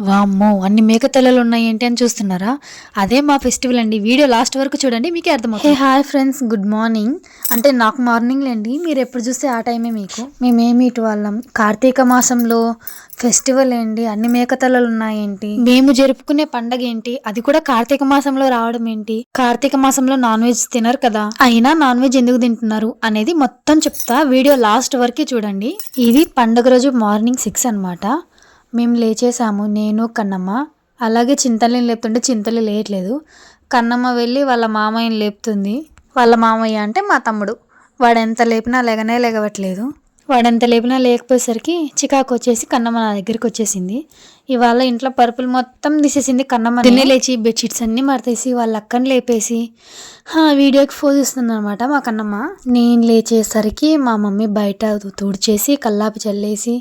వామ్మో అన్ని మేక తలలు ఉన్నాయి ఏంటి అని చూస్తున్నారా? అదే మా ఫెస్టివల్ అండి. వీడియో లాస్ట్ వరకు చూడండి మీకే అర్థమవుతుంది. Hi friends good morning. అంటే నాకు మార్నింగ్ లేండి మీరు ఎప్పుడు చూస్తే ఆ టైమే మీకు. మేమేమి ఇటు వాళ్ళం. కార్తీక మాసంలో ఫెస్టివల్ ఏంటి? అన్ని మేక తలలు ఉన్నాయేంటి మేము జరుపుకునే పండగ ఏంటి? అది కూడా కార్తీక మాసంలో రావడం ఏంటి? కార్తీక మాసంలో నాన్ వెజ్ తినరు కదా? అయినా నాన్ వెజ్ ఎందుకు తింటున్నారు అనేది మొత్తం చెప్తా. వీడియో లాస్ట్ వరకు చూడండి. ఇది పండగ రోజు మార్నింగ్ సిక్స్ అన్నమాట. మేము లేచేసాము నేను కన్నమ్మ. అలాగే చింతల్ని లేపుతుంటే చింతలు లేయట్లేదు. కన్నమ్మ వెళ్ళి వాళ్ళ మామయ్యని లేపుతుంది. వాళ్ళ మామయ్య అంటే మా తమ్ముడు. వాడు ఎంత లేపినా లేగనే లేగవట్లేదు. వాడెంత లేపినా లేకపోయేసరికి చికాకు వచ్చేసి కన్నమ్మ నా దగ్గరికి వచ్చేసింది. ఇవాళ ఇంట్లో పరుపులు మొత్తం తీసేసింది కన్నమ్మ నిన్నే లేచి బెడ్షీట్స్ అన్నీ మడతేసి వాళ్ళ అక్కని లేపేసి వీడియోకి ఫోన్ ఇస్తుంది అనమాట మా కన్నమ్మ. నేను లేచేసరికి మా మమ్మీ బయట తుడిచేసి కల్లాపి చల్లేసి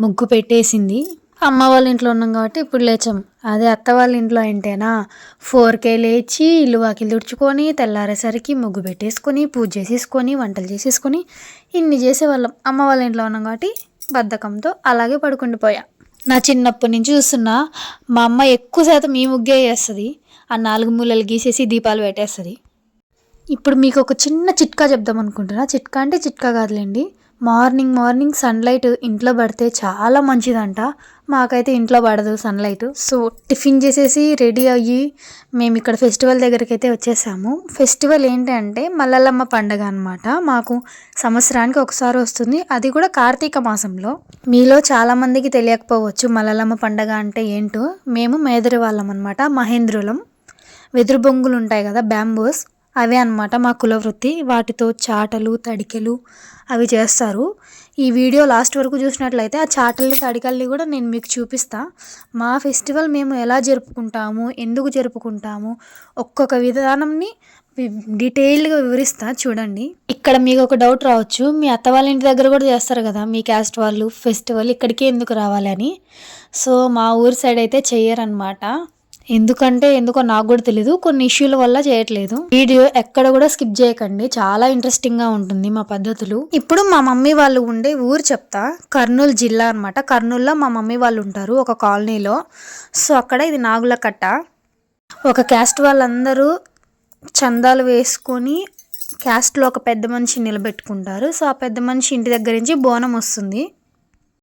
ముగ్గు పెట్టేసింది. అమ్మ వాళ్ళ ఇంట్లో ఉన్నాం కాబట్టి ఇప్పుడు లేచాం. అదే అత్త వాళ్ళ ఇంట్లో ఏంటేనా ఫోర్కే లేచి ఇల్లు వాకిలు తుడుచుకొని తెల్లారేసరికి ముగ్గు పెట్టేసుకొని పూజ చేసేసుకొని వంటలు చేసేసుకొని ఇన్ని చేసేవాళ్ళం. అమ్మ వాళ్ళ ఇంట్లో ఉన్నాం కాబట్టి బద్ధకంతో అలాగే పడుకుండిపోయా నా చిన్నప్పటి నుంచి చూస్తున్నా మా అమ్మ ఎక్కువ శాతం ఈ ముగ్గే వేస్తుంది. ఆ నాలుగు మూలలు గీసేసి దీపాలు పెట్టేస్తుంది. ఇప్పుడు మీకు ఒక చిన్న చిట్కా చెప్దాం అనుకుంటున్నా. చిట్కా అంటే చిట్కా కాదులేండి. మార్నింగ్ మార్నింగ్ సన్లైట్ ఇంట్లో పడితే చాలా మంచిదంట. మాకైతే ఇంట్లో పడదు సన్లైట్. సో టిఫిన్ చేసేసి రెడీ అయ్యి మేము ఇక్కడ ఫెస్టివల్ దగ్గరికి అయితే వచ్చేసాము. ఫెస్టివల్ ఏంటంటే మల్లలమ్మ పండగ అనమాట మాకు సంవత్సరానికి ఒకసారి వస్తుంది. అది కూడా కార్తీక మాసంలో. మీలో చాలామందికి తెలియకపోవచ్చు మల్లలమ్మ పండగ అంటే ఏంటో. మేము మేదరి వాళ్ళం అనమాట మహేంద్రులం. వెదురు బొంగులు ఉంటాయి కదా బ్యాంబూస్. అవే అన్నమాట మా కులవృత్తి వాటితో చాటలు తడికెలు అవి చేస్తారు. ఈ వీడియో లాస్ట్ వరకు చూసినట్లయితే ఆ చాటల్ని తడికల్ని కూడా నేను మీకు చూపిస్తా. మా ఫెస్టివల్ మేము ఎలా జరుపుకుంటాము ఎందుకు జరుపుకుంటాము ఒక్కొక్క విధానంని డీటెయిల్డ్గా వివరిస్తా చూడండి. ఇక్కడ మీకు ఒక డౌట్ రావచ్చు. మీ అత్త వాళ్ళ ఇంటి దగ్గర కూడా చేస్తారు కదా మీ క్యాస్ట్ వాళ్ళు ఫెస్టివల్ ఇక్కడికే ఎందుకు రావాలి అని. సో మా ఊరి సైడ్ అయితే చెయ్యరనమాట ఎందుకంటే ఎందుకో నాకు కూడా తెలీదు కొన్ని ఇష్యూల వల్ల చేయట్లేదు. వీడియో ఎక్కడ కూడా స్కిప్ చేయకండి చాలా ఇంట్రెస్టింగ్గా ఉంటుంది మా పద్ధతులు. ఇప్పుడు మా మమ్మీ వాళ్ళు ఉండే ఊరు చెప్తా కర్నూలు జిల్లా అన్నమాట. కర్నూలులో మా మమ్మీ వాళ్ళు ఉంటారు ఒక కాలనీలో. సో అక్కడ ఇది నాగుల కట్ట. ఒక క్యాస్ట్ వాళ్ళందరూ చందాలు వేసుకొని క్యాస్ట్లో ఒక పెద్ద మనిషి నిలబెట్టుకుంటారు. సో ఆ పెద్ద మనిషి ఇంటి దగ్గర నుంచి బోనం వస్తుంది.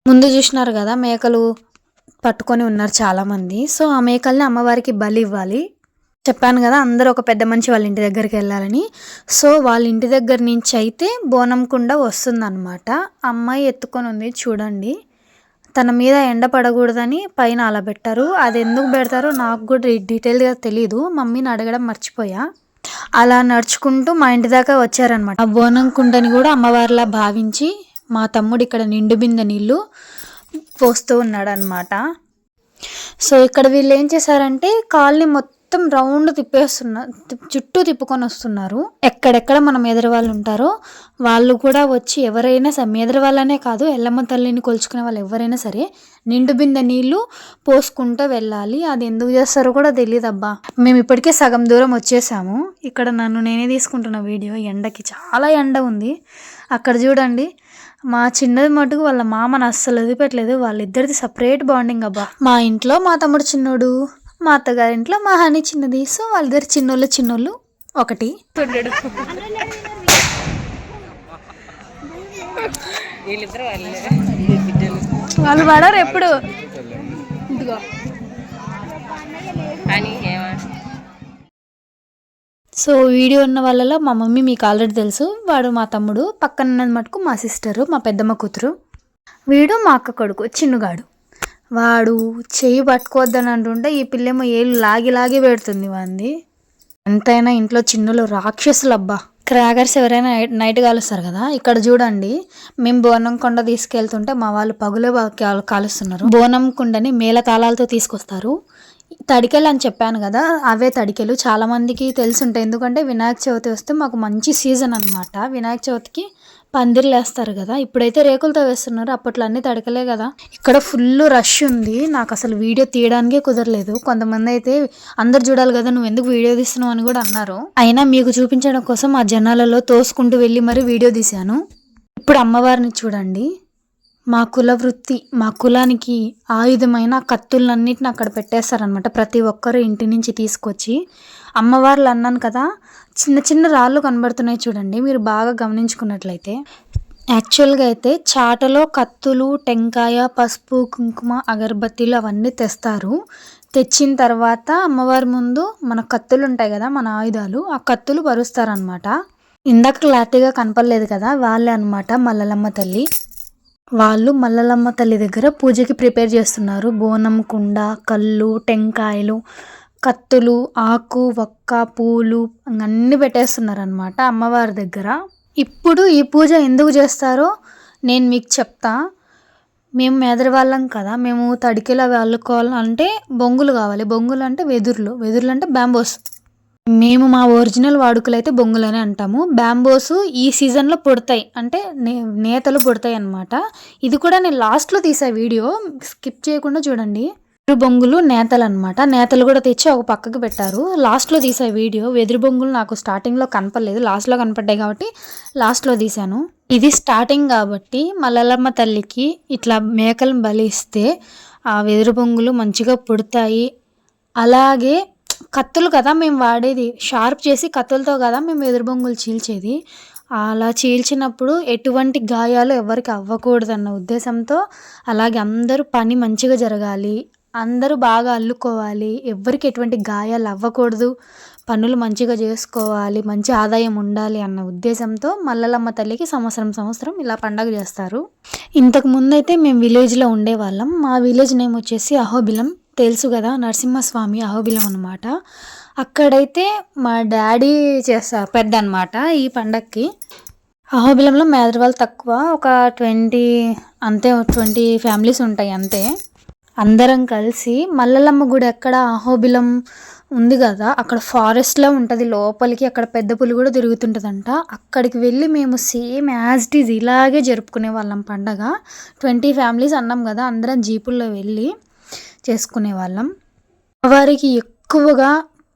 ముందు చూసినారు కదా మేకలు పట్టుకొని ఉన్నారు చాలామంది. సో ఆ మేకల్ని అమ్మవారికి బలి ఇవ్వాలి. చెప్పాను కదా అందరూ ఒక పెద్ద మనిషి వాళ్ళ ఇంటి దగ్గరికి వెళ్ళాలని. సో వాళ్ళ ఇంటి దగ్గర నుంచి అయితే బోనం కుండ వస్తుందన్నమాట. అమ్మాయి ఎత్తుకొని ఉంది చూడండి. తన మీద ఎండ పడకూడదని పైన అలా పెట్టారు. అది ఎందుకు పెడతారో నాకు కూడా డీటెయిల్గా తెలియదు మమ్మీని అడగడం మర్చిపోయా. అలా నడుచుకుంటూ మా ఇంటి దాకా వచ్చారనమాట ఆ బోనం కుండని కూడా అమ్మవారిలా భావించి మా తమ్ముడు ఇక్కడ నిండు బిందె నీళ్ళు పోస్తూ ఉన్నాడనమాట సో ఇక్కడ వీళ్ళు ఏం చేశారంటే కాల్ని మొత్తం రౌండ్ తిప్పేస్తున్నారు చుట్టూ తిప్పుకొని వస్తున్నారు ఎక్కడెక్కడ మన ఎదురు వాళ్ళు ఉంటారో వాళ్ళు కూడా వచ్చి ఎవరైనా సరే ఎదురు వాళ్ళనే కాదు ఎల్లమ్మ తల్లిని కొలుచుకునే వాళ్ళు ఎవరైనా సరే నిండు బిందె నీళ్ళు పోసుకుంటూ వెళ్ళాలి. అది ఎందుకు చేస్తారో కూడా తెలియదు అబ్బా మేము ఇప్పటికే సగం దూరం వచ్చేసాము. ఇక్కడ నన్ను నేనే తీసుకుంటున్న వీడియో ఎండకి చాలా ఎండ ఉంది. అక్కడ చూడండి మా చిన్నది మటుకు వాళ్ళ మామను అస్సలు వదిలిపెట్టలేదు వాళ్ళిద్దరిది సపరేట్ బాండింగ్ అబ్బా. మా ఇంట్లో మా తమ్ముడు చిన్నోడు మా అత్తగారి ఇంట్లో మా హనీ చిన్నది. సో వాళ్ళిద్దరు చిన్నోళ్ళు చిన్నోళ్ళు ఒకటి. వాళ్ళే. పడరు ఎప్పుడు. అని సో వీడియో ఉన్న వాళ్ళలో మా మమ్మీ మీకు ఆల్రెడీ తెలుసు. వాడు మా తమ్ముడు. పక్కన ఉన్నది మటుకు మా సిస్టరు మా పెద్దమ్మ కూతురు. వీడు మా అక్క కొడుకు చిన్నుగాడు. వాడు చెయ్యి పట్టుకోవద్దని అంటుంటే ఈ పిల్లేమో ఏళ్ళు లాగి లాగి పెడుతుంది వాంది. ఎంతైనా ఇంట్లో చిన్నులు రాక్షసులు అబ్బా క్రాకర్స్ ఎవరైనా నైట్ కాలుస్తారు కదా. ఇక్కడ చూడండి. మేము బోనం కొండ తీసుకెళ్తుంటే మా వాళ్ళు పగులే కాలుస్తున్నారు. బోనం కుండని మేళ తాళాలతో తీసుకొస్తారు. తడికెలు అని చెప్పాను కదా అవే తడికెలు. చాలామందికి తెలిసి తెలుసుంటాయి. ఎందుకంటే వినాయక చవితి వస్తే మాకు మంచి సీజన్ అన్నమాట. వినాయక చవితికి పందిర్లు వేస్తారు కదా. ఇప్పుడైతే రేకులతో వేస్తున్నారు. అప్పట్లో అన్ని తడకలే కదా. ఇక్కడ ఫుల్ రష్ ఉంది. నాకు అసలు వీడియో తీయడానికే కుదరలేదు. కొంతమంది అయితే అందరు చూడాలి కదా నువ్వు ఎందుకు వీడియో తీస్తున్నావు అని కూడా అన్నారు. అయినా మీకు చూపించడం కోసం ఆ జనాలలో తోసుకుంటూ వెళ్ళి మరి వీడియో తీశాను. ఇప్పుడు అమ్మవారిని చూడండి. మా కుల వృత్తి మా కులానికి ఆయుధమైన కత్తులన్నిటిని అక్కడ పెట్టేస్తారనమాట ప్రతి ఒక్కరు ఇంటి నుంచి తీసుకొచ్చి అమ్మవార్లు అన్నాను కదా చిన్న చిన్న రాళ్ళు కనబడుతున్నాయి చూడండి మీరు బాగా గమనించుకున్నట్లయితే. యాక్చువల్గా అయితే చాటలో కత్తులు టెంకాయ పసుపు కుంకుమ అగరబత్తీలు అవన్నీ తెస్తారు. తెచ్చిన తర్వాత అమ్మవారి ముందు మన కత్తులు ఉంటాయి కదా మన ఆయుధాలు ఆ కత్తులు పరుస్తారనమాట ఇందాక క్లారిటీగా కనపడలేదు కదా వాళ్ళే అనమాట మల్లలమ్మ తల్లి. వాళ్ళు మల్లలమ్మ తల్లి దగ్గర పూజకి ప్రిపేర్ చేస్తున్నారు. బోనం కుండ కళ్ళు టెంకాయలు కత్తులు ఆకు వక్క పూలు అన్నీ పెట్టేస్తున్నారు అనమాట అమ్మవారి దగ్గర. ఇప్పుడు ఈ పూజ ఎందుకు చేస్తారో నేను మీకు చెప్తా. మేము మేదరి వాళ్ళం కదా మేము తడికిలా వాళ్ళుకోవాలంటే బొంగులు కావాలి. బొంగులు అంటే వెదురులు. వెదురులు అంటే బ్యాంబోస్. మేము మా ఒరిజినల్ వాడుకలు అయితే అంటాము. బ్యాంబోస్ ఈ సీజన్లో పుడతాయి. అంటే నే నేతలు పుడతాయి అనమాట ఇది కూడా నేను లాస్ట్లో తీసా వీడియో. స్కిప్ చేయకుండా చూడండి. వెదురు బొంగులు నేతలు అనమాట నేతలు కూడా తెచ్చి ఒక పక్కకు పెట్టారు. లాస్ట్లో తీసా వీడియో. వెదురు బొంగులు నాకు స్టార్టింగ్లో కనపడలేదు. లాస్ట్లో కనపడ్డాయి కాబట్టి లాస్ట్లో తీశాను. ఇది స్టార్టింగ్ కాబట్టి మల్లలమ్మ తల్లికి ఇట్లా మేకలను బలిస్తే ఆ వెదురు బొంగులు మంచిగా పుడతాయి. అలాగే కత్తులు కదా మేము వాడేది. షార్ప్ చేసి కత్తులతో కదా మేము వెదురు బొంగులు చీల్చేది. అలా చీల్చినప్పుడు ఎటువంటి గాయాలు ఎవరికి అవ్వకూడదన్న ఉద్దేశంతో అలాగే అందరూ పని మంచిగా జరగాలి. అందరూ బాగా అల్లుకోవాలి. ఎవరికి ఎటువంటి గాయాలు అవ్వకూడదు. పనులు మంచిగా చేసుకోవాలి. మంచి ఆదాయం ఉండాలి అన్న ఉద్దేశంతో మల్లలమ్మ తల్లికి సంవత్సరం సంవత్సరం ఇలా పండగ చేస్తారు. ఇంతకు ముందైతే మేము విలేజ్లో ఉండేవాళ్ళం. మా విలేజ్ నేమ్ వచ్చేసి అహోబిలం. తెలుసు కదా నరసింహస్వామి అహోబిలం అనమాట అక్కడైతే మా డాడీ చేస్తారు పెద్ద అనమాట ఈ పండక్కి. అహోబిలంలో మేదరవాళ్ళు తక్కువ ఒక ట్వంటీ అంతే ట్వంటీ ఫ్యామిలీస్ ఉంటాయి అంతే. అందరం కలిసి మల్లలమ్మ గుడి ఎక్కడ అహోబిలం ఉంది కదా అక్కడ ఫారెస్ట్లో ఉంటుంది. లోపలికి అక్కడ పెద్ద పులి కూడా తిరుగుతుంటుందంట. అక్కడికి వెళ్ళి మేము సేమ్ యాజ్ ఇట్ ఈజ్ ఇలాగే జరుపుకునే వాళ్ళం పండగ. ట్వంటీ ఫ్యామిలీస్ అన్నాం కదా అందరం జీపుల్లో వెళ్ళి. చేసుకునే వాళ్ళం అమ్మవారికి ఎక్కువగా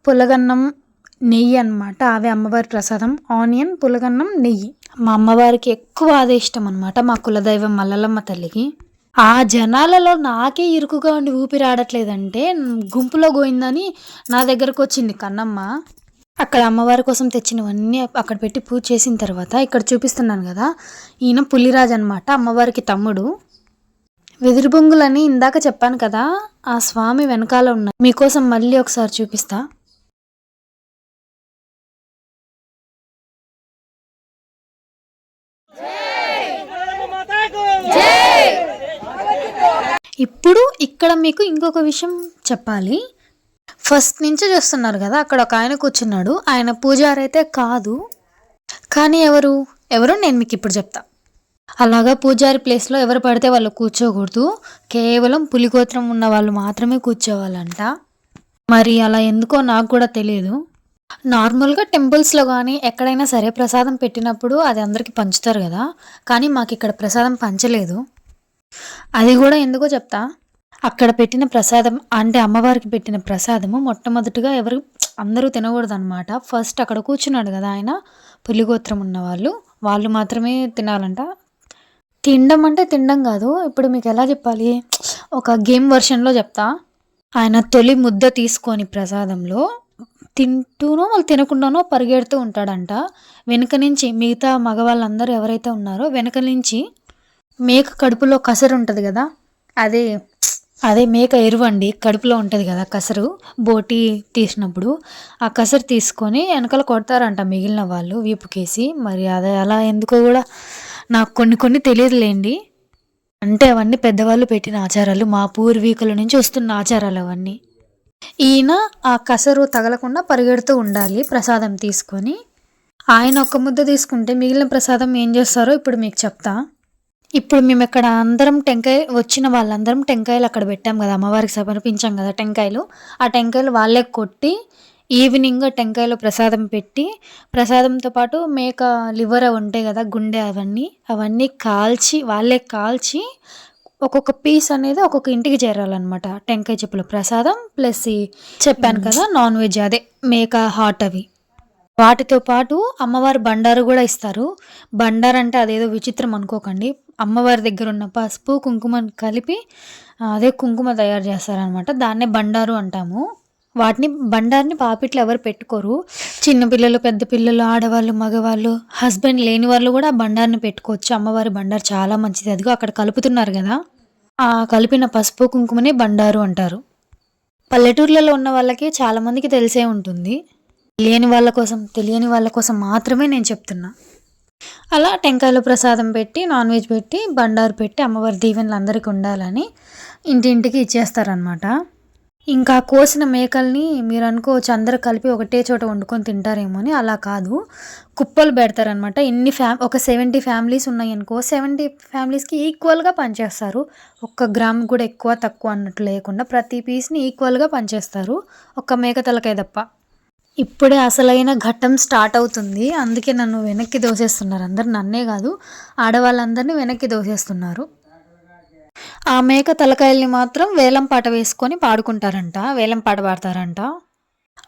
పులగన్నం నెయ్యి అనమాట అవే అమ్మవారి ప్రసాదం. ఆనియన్ పులగన్నం నెయ్యి. మా అమ్మవారికి ఎక్కువ అదే ఇష్టం అనమాట మా కులదైవం మల్లలమ్మ తల్లికి. ఆ జనాలలో నాకే ఇరుకుగా ఉండి ఊపిరి ఆడట్లేదంటే గుంపులో గోయిందని నా దగ్గరకు వచ్చింది కన్నమ్మ. అక్కడ అమ్మవారి కోసం తెచ్చినవన్నీ అక్కడ పెట్టి పూజ చేసిన తర్వాత ఇక్కడ చూపిస్తున్నాను కదా ఈయన పులిరాజు అనమాట అమ్మవారికి తమ్ముడు. వెదురు బొంగులని ఇందాక చెప్పాను కదా ఆ స్వామి వెనకాల ఉన్నాయి మీకోసం మళ్ళీ ఒకసారి చూపిస్తా. ఇప్పుడు ఇక్కడ మీకు ఇంకొక విషయం చెప్పాలి. ఫస్ట్ నుంచి చూస్తున్నారు కదా అక్కడ ఒక ఆయన కూర్చున్నాడు. ఆయన పూజారైతే కాదు. కానీ ఎవరు? ఎవరు? నేను మీకు ఇప్పుడు చెప్తా. అలాగా పూజారి ప్లేస్లో ఎవరు పడితే వాళ్ళు కూర్చోకూడదు. కేవలం పులిగోత్రం ఉన్న వాళ్ళు మాత్రమే కూర్చోవాలంట. మరి అలా ఎందుకో నాకు కూడా తెలియదు నార్మల్గా టెంపుల్స్లో కానీ ఎక్కడైనా సరే ప్రసాదం పెట్టినప్పుడు అది అందరికీ పంచుతారు కదా. కానీ మాకు ఇక్కడ ప్రసాదం పంచలేదు. అది కూడా ఎందుకో చెప్తా? అక్కడ పెట్టిన ప్రసాదం అంటే అమ్మవారికి పెట్టిన ప్రసాదము మొట్టమొదటిగా ఎవరు అందరూ తినకూడదు అనమాట ఫస్ట్ అక్కడ కూర్చున్నాడు కదా ఆయన. పులిగోత్రం ఉన్న వాళ్ళు. వాళ్ళు మాత్రమే తినాలంట. తినడం అంటే తినడం కాదు. ఇప్పుడు మీకు ఎలా చెప్పాలి? ఒక గేమ్ వర్షన్లో చెప్తా. ఆయన తొలి ముద్ద తీసుకొని ప్రసాదంలో తింటూనో వాళ్ళు తినకుండానో పరిగెడుతూ ఉంటాడంట. వెనుక నుంచి మిగతా మగవాళ్ళందరూ ఎవరైతే ఉన్నారో వెనుక నుంచి మేక కడుపులో కసరు ఉంటుంది కదా? అదే అదే మేక ఎరువండి కడుపులో ఉంటుంది కదా కసరు. బోటి తీసినప్పుడు ఆ కసరు తీసుకొని వెనకాల కొడతారంట మిగిలిన వాళ్ళు వీపుకేసి. మరి అదే అలా ఎందుకో కూడా నాకు కొన్ని కొన్ని తెలియదులేండి. అంటే అవన్నీ పెద్దవాళ్ళు పెట్టిన ఆచారాలు మా పూర్వీకుల నుంచి వస్తున్న ఆచారాలు అవన్నీ. ఈయన ఆ కసరు తగలకుండా పరిగెడుతూ ఉండాలి ప్రసాదం తీసుకొని. ఆయన ఒక ముద్ద తీసుకుంటే మిగిలిన ప్రసాదం ఏం చేస్తారో ఇప్పుడు మీకు చెప్తా. ఇప్పుడు మేము ఇక్కడ అందరం టెంకాయ వచ్చిన వాళ్ళందరం టెంకాయలు అక్కడ పెట్టాం కదా అమ్మవారికి సమర్పించాం కదా టెంకాయలు. ఆ టెంకాయలు వాళ్ళే కొట్టి ఈవినింగ్ టెంకాయలో ప్రసాదం పెట్టి ప్రసాదంతో పాటు మేక లివర్ అవి ఉంటాయి కదా గుండె అవన్నీ అవన్నీ కాల్చి వాళ్ళే కాల్చి ఒక్కొక్క పీస్ అనేది ఒక్కొక్క ఇంటికి చేరాలన్నమాట. టెంకాయ చెప్పుల ప్రసాదం ప్లస్ చెప్పాను కదా నాన్ వెజ్ అదే మేక హాట్ అవి. వాటితో పాటు అమ్మవారు బండారు కూడా ఇస్తారు. బండారు అంటే అదేదో విచిత్రం అనుకోకండి. అమ్మవారి దగ్గర ఉన్న పసుపు కుంకుమను కలిపి అదే కుంకుమ తయారు చేస్తారనమాట దాన్నే బండారు అంటాము. వాటిని బండారిని పాపిట్లు ఎవరు పెట్టుకోరు. చిన్నపిల్లలు పెద్ద పిల్లలు ఆడవాళ్ళు మగవాళ్ళు హస్బెండ్ లేని వాళ్ళు కూడా ఆ బండారిని పెట్టుకోవచ్చు. అమ్మవారి బండారు చాలా మంచిది. అదిగో అక్కడ కలుపుతున్నారు కదా. ఆ కలిపిన పసుపు కుంకుమనే బండారు అంటారు. పల్లెటూర్లలో ఉన్న వాళ్ళకి చాలామందికి తెలిసే ఉంటుంది. లేని వాళ్ళ కోసం తెలియని వాళ్ళ కోసం మాత్రమే నేను చెప్తున్నా. అలా టెంకాయలు ప్రసాదం పెట్టి నాన్ వెజ్ పెట్టి బండారు పెట్టి అమ్మవారి దీవెనలు అందరికీ ఉండాలని ఇంటింటికి ఇచ్చేస్తారనమాట ఇంకా కోసిన మేకల్ని మీరు అనుకోవచ్చు అందరు కలిపి ఒకటే చోట వండుకొని తింటారేమో అని అలా కాదు. కుప్పలు పెడతారనమాట ఇన్ని ఫ్యా ఒక సెవెంటీ ఫ్యామిలీస్ ఉన్నాయి అనుకో సెవెంటీ ఫ్యామిలీస్కి ఈక్వల్గా పనిచేస్తారు. ఒక్క గ్రామ్ కూడా ఎక్కువ తక్కువ అన్నట్టు లేకుండా ప్రతి పీస్ని ఈక్వల్గా పనిచేస్తారు. ఒక్క మేక తలకాయ తప్ప ఇప్పుడే అసలైన ఘట్టం స్టార్ట్ అవుతుంది. అందుకే నన్ను వెనక్కి దోసేస్తున్నారు అందరు. నన్నే కాదు ఆడవాళ్ళందరినీ వెనక్కి దోసేస్తున్నారు. ఆ మేక తలకాయల్ని మాత్రం వేలం పాట వేసుకొని పాడుకుంటారంట. వేలం పాట పాడతారంట.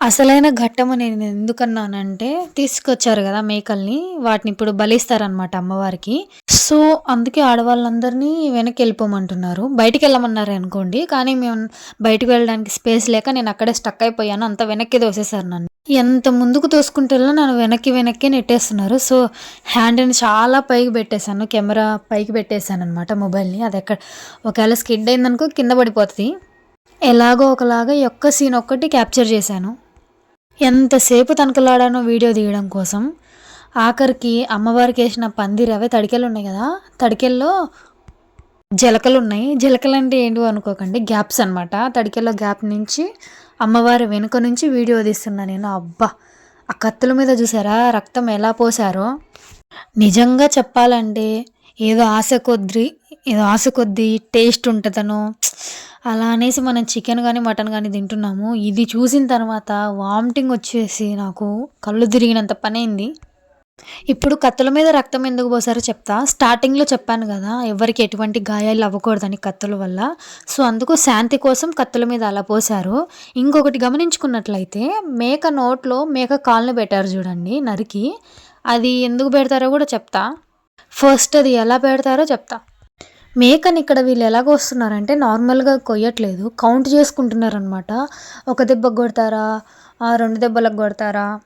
అసలైన ఘట్టము నేను ఎందుకన్నానంటే తీసుకొచ్చారు కదా మేకల్ని. వాటిని ఇప్పుడు బలిస్తారనమాట అమ్మవారికి. సో అందుకే ఆడవాళ్ళందరినీ వెనక్కి వెళ్ళిపోమంటున్నారు. బయటికి వెళ్ళమన్నారు అనుకోండి. కానీ మేము బయటికి వెళ్ళడానికి స్పేస్ లేక నేను అక్కడే స్టక్ అయిపోయాను. అంత వెనక్కి దోసేశారు నన్ను. ఎంత ముందుకు తోసుకుంటే నన్ను వెనక్కి వెనక్కి నెట్టేస్తున్నారు. సో హ్యాండ్ని చాలా పైకి పెట్టేశాను. కెమెరా పైకి పెట్టేశాను అనమాట మొబైల్ని. అది ఎక్కడ ఒకవేళ స్కిడ్ అయిందనుకో కింద పడిపోతుంది. ఎలాగో ఒకలాగా ఒక్క సీన్ ఒక్కటి క్యాప్చర్ చేశాను. ఎంతసేపు తనకలాడానో వీడియో తీయడం కోసం. ఆఖరికి అమ్మవారికి వేసిన పందిరి అవే తడికెలు ఉన్నాయి కదా. తడికెల్లో జలకలు ఉన్నాయి. జలకలు అంటే ఏంటో అనుకోకండి. గ్యాప్స్ అనమాట తడికెల్లో గ్యాప్ నుంచి అమ్మవారి వెనుక నుంచి వీడియో తీస్తున్నా నేను. అబ్బా ఆ కత్తుల మీద చూసారా? రక్తం ఎలా పోసారో? నిజంగా చెప్పాలంటే ఏదో ఆశ కొద్ది ఏదో ఆశ కొద్ది టేస్ట్ ఉంటుందనో. అలా అనేసి మనం చికెన్ కానీ మటన్ కానీ తింటున్నాము. ఇది చూసిన తర్వాత వామిటింగ్ వచ్చేసి నాకు కళ్ళు తిరిగినంత పని అయింది ఇప్పుడు కత్తుల మీద రక్తం ఎందుకు పోసారో చెప్తా. స్టార్టింగ్లో చెప్పాను కదా ఎవరికి ఎటువంటి గాయాలు అవ్వకూడదని కత్తుల వల్ల. సో అందుకు శాంతి కోసం కత్తుల మీద అలా పోసారు ఇంకొకటి గమనించుకున్నట్లయితే మేక నోట్లో మేక కాళ్ళని పెట్టారు చూడండి నరికి. అది ఎందుకు పెడతారో కూడా చెప్తా. ఫస్ట్ అది ఎలా పెడతారో చెప్తా. మేకని ఇక్కడ వీళ్ళు ఎలా కోస్తున్నారంటే నార్మల్గా కొయ్యట్లేదు. కౌంట్ చేసుకుంటున్నారనమాట ఒక దెబ్బ కొడతారా? రెండు దెబ్బలకు కొడతారా?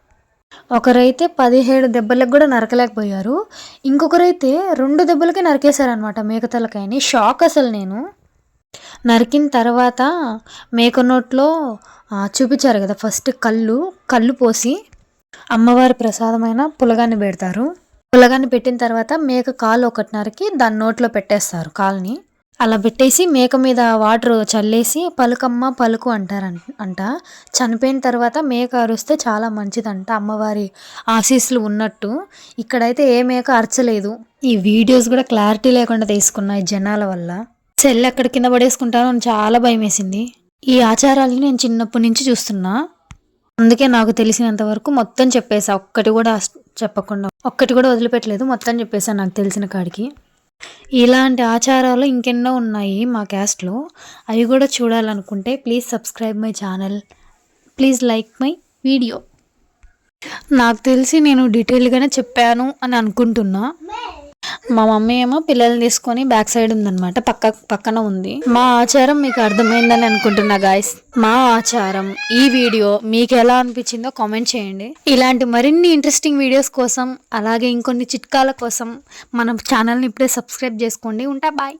ఒకరైతే పదిహేడు దెబ్బలకు కూడా నరకలేకపోయారు. ఇంకొకరైతే రెండు దెబ్బలకి నరికేశారనమాట మేకతలకాయని. షాక్ అసలు నేను. నరికిన తర్వాత మేక నోట్లో చూపించారు కదా ఫస్ట్ కళ్ళు కళ్ళు పోసి. అమ్మవారి ప్రసాదమైన పులగాన్ని పెడతారు. పులగాన్ని పెట్టిన తర్వాత మేక కాలు ఒకటి నరికి దాని నోట్లో పెట్టేస్తారు కాల్ని. అలా పెట్టేసి మేక మీద వాటర్ చల్లేసి పలుకమ్మ పలుకు అంటారు అంట. చనిపోయిన తర్వాత మేక అరుస్తే చాలా మంచిదంట అమ్మవారి ఆశీస్సులు ఉన్నట్టు. ఇక్కడైతే ఏ మేక అరచలేదు. ఈ వీడియోస్ కూడా క్లారిటీ లేకుండా తీసుకున్నాయి జనాల వల్ల. సెల్ ఎక్కడ కింద పడేసుకుంటారో అని చాలా భయం వేసింది ఈ ఆచారాలని నేను చిన్నప్పటి నుంచి చూస్తున్నా. అందుకే నాకు తెలిసినంత వరకు మొత్తం చెప్పేసా. ఒక్కటి కూడా చెప్పకుండా ఒక్కటి కూడా వదిలిపెట్టలేదు. మొత్తం చెప్పేసా నాకు తెలిసిన కాడికి. ఇలాంటి ఆచారాలు ఇంకెన్నో ఉన్నాయి మా క్యాస్ట్లో అవి కూడా చూడాలనుకుంటే please subscribe my channel please like my video నాకు తెలిసి నేను డీటెయిల్గానే చెప్పాను అని అనుకుంటున్నా. మా మమ్మీ ఏమో పిల్లల్ని తీసుకొని బ్యాక్ సైడ్ ఉందన్నమాట. పక్క పక్కన ఉంది. మా ఆచారం మీకు అర్థమైందని అనుకుంటున్నా గాయస్ మా ఆచారం ఈ వీడియో మీకు ఎలా అనిపించిందో కామెంట్ చేయండి. ఇలాంటి మరిన్ని ఇంట్రెస్టింగ్ వీడియోస్ కోసం అలాగే ఇంకొన్ని చిట్కాల కోసం మన ఛానల్ని ఇప్పుడే సబ్స్క్రైబ్ చేసుకోండి. ఉంటా బాయ్